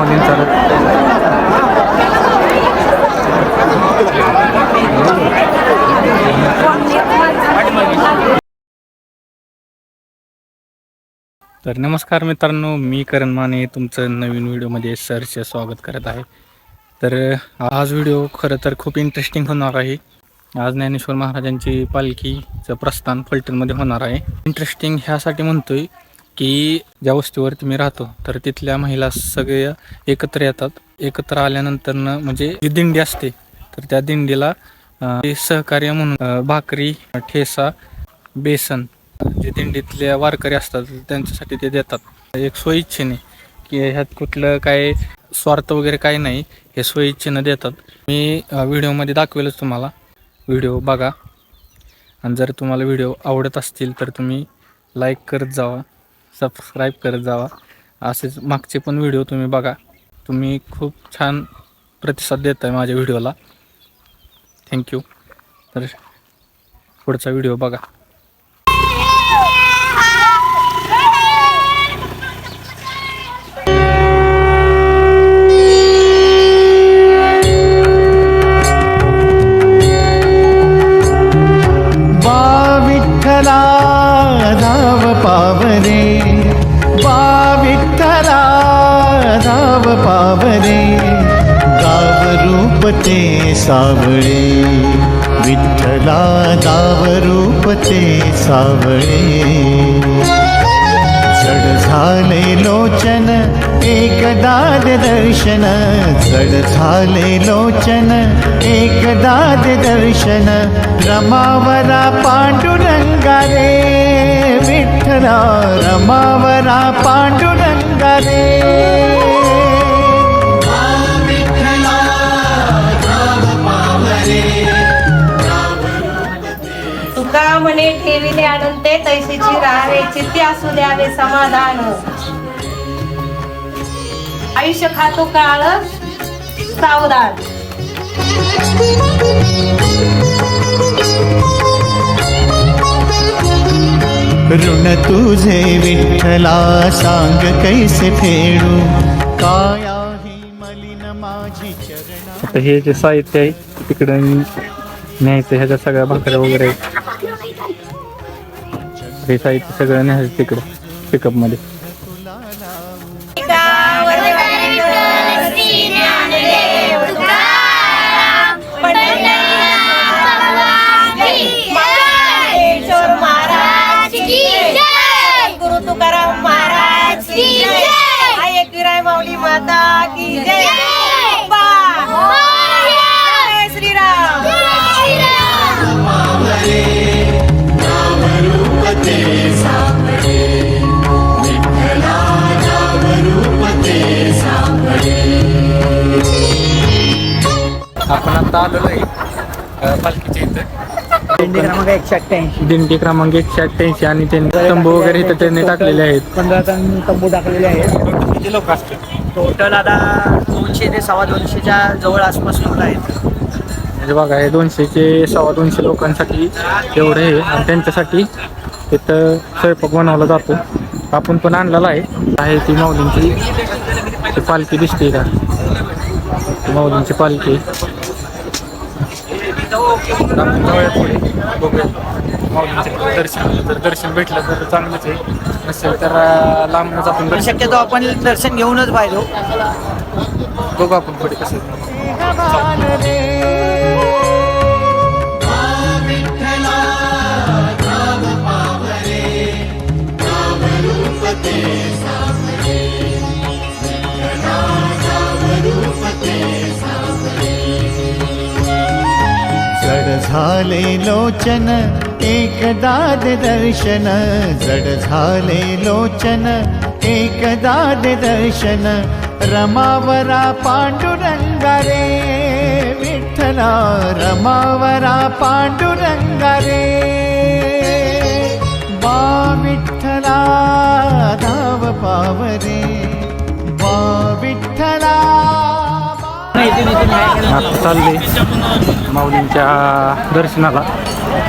माऊलींचा चालत तर नमस्कार मित्रांनो मी करण माने तुमचं नवीन व्हिडिओमध्ये सरचे स्वागत करत आहे. तर आज व्हिडिओ खरं तर खूप इंटरेस्टिंग होणार आहे. आज ज्ञानेश्वर महाराजांची पालखीचं प्रस्थान फलटणमध्ये होणार आहे. इंटरेस्टिंग ह्यासाठी म्हणतोय की ज्या वस्तीवरती मी राहतो तर तिथल्या महिला सगळ्या एकत्र येतात. एकत्र आल्यानंतरनं म्हणजे जी दिंडी असते तर त्या दिंडीला ते सहकार्य म्हणून भाकरी ठेसा बेसन जे दिंडीतल्या वारकरी असतात त्यांच्यासाठी ते देतात. एक स्वइच्छेने की ह्यात कुठलं काय स्वार्थ वगैरे काही नाही हे स्वइच्छेनं देतात. मी व्हिडिओमध्ये दाखवेलच तुम्हाला. व्हिडिओ बघा. आणि जर तुम्हाला व्हिडिओ आवडत असतील तर तुम्ही लाईक करत जावा. सबस्क्राईब करत जावा. असेच मागचे पण व्हिडिओ तुम्ही बघा. तुम्ही खूप छान प्रतिसाद देत आहे माझ्या व्हिडिओला थँक्यू तर पुढचा व्हिडिओ बघा. बा विठ्ठला धाव पावरे. पावरे गाव रूप ते सावळे. विठ्ठला दाव रूप ते सावळे. जड झाले लोचन एकदाद दर्शन. जड झाले लोचन एकदाद दर्शन. रमावरा पांडुरंगा रे विठ्ठला रमावरा पांडुरंगा रे तुका म्हणे ठेविले अनंते तैसेची राहावे चित्ते असू द्यावे समाधान आयुष्य खातो काळ सावधान. ऋण तुझे विठ्ठला सांग कैसे फेडू? काय आहे मलिन माझी चरणा. आता हे जे साहित्य आहे तिकडं न्यायचं ह्याच्या सगळ्या भाकऱ्या वगैरे आहेत. हे साहित्य सगळं न्यायचं तिकडं पिकअपमध्ये आपण आता आलेलो आहे अ, पालखीच्या इथं. दिंडी क्रमांक एकशे अठ्ठ्याऐंशी. दिंडी क्रमांक एकशे अठ्ठ्याऐंशी आणि त्यांनी तंबू वगैरे इथं त्यांनी टाकलेले आहेत. पंधरा टन तंबू टाकलेले आहेत. किती लोक असतात टोटल आता दोनशे ते सव्वा दोनशेच्या जवळ आसपास लोक आहेत. म्हणजे बघा हे दोनशेचे सव्वा दोनशे लोकांसाठी एवढे आहे आणि त्यांच्यासाठी तिथं स्वयंपाक बनवला जातो. आपण पण आणलेला आहे. आहे ती माऊलींची ती पालखी दिसते का माऊलींची पालखी. आपण जाऊया पुढे बघूया माऊलींचे दर्शन जर दर्शन भेटलं तर चांगलंच आहे नसेल तर अं, लांबनच आपण पण दर्शन शक्यतो आपण दर्शन घेऊनच पाहिजे बघू आपण पुढे कसं झाले लोचन एकदाद दर्शन. जड झाले लोचन एकदाद दर्शन. रमावरा पांडुरंगा रे विठ्ठला रमावरा पांडुरंगा रे बा विठ्ठला धाव पावरे बा विठ्ठला माऊलींच्या दर्शनाला.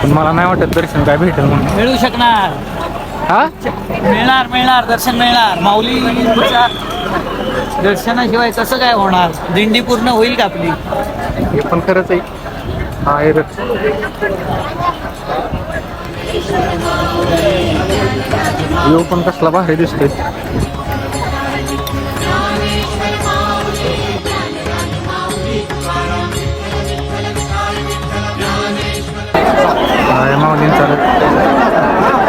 पण मला नाही वाटत दर्शन काय भेटेल म्हणून. मिळू शकणार. हा? मिळणार मिळणार दर्शन मिळणार. माऊलीच्या दर्शनाशिवाय कसं काय होणार? दिंडी पूर्ण होईल का आपली? हे पण खरंच आहे. हा. व्ह्यू पण कसला भारी दिसतोय. काय माऊलींचा रथ.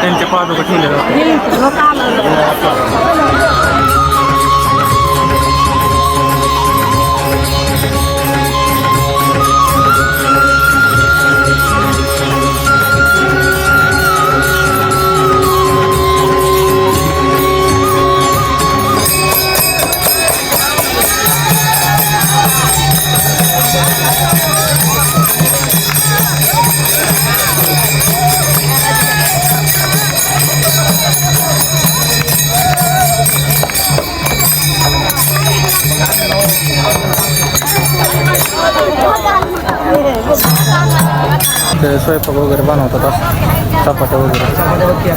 त्यांचे पादुका ते स्वयंपाक वगैरे बनवतात चपात्या वगैरे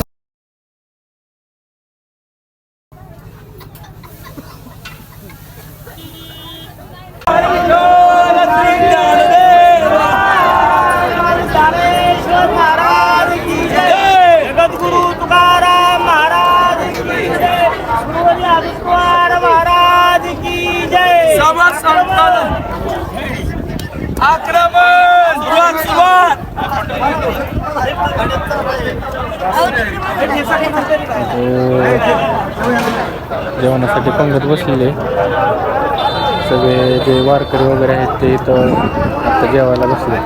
महाराज की जय गुरुवर्य आदित्यकुमार महाराज की जय आक्रमण! जेवणासाठी पंगत बसलेले. सगळे जे वारकरी वगैरे आहेत ते इथं जेवायला बसले.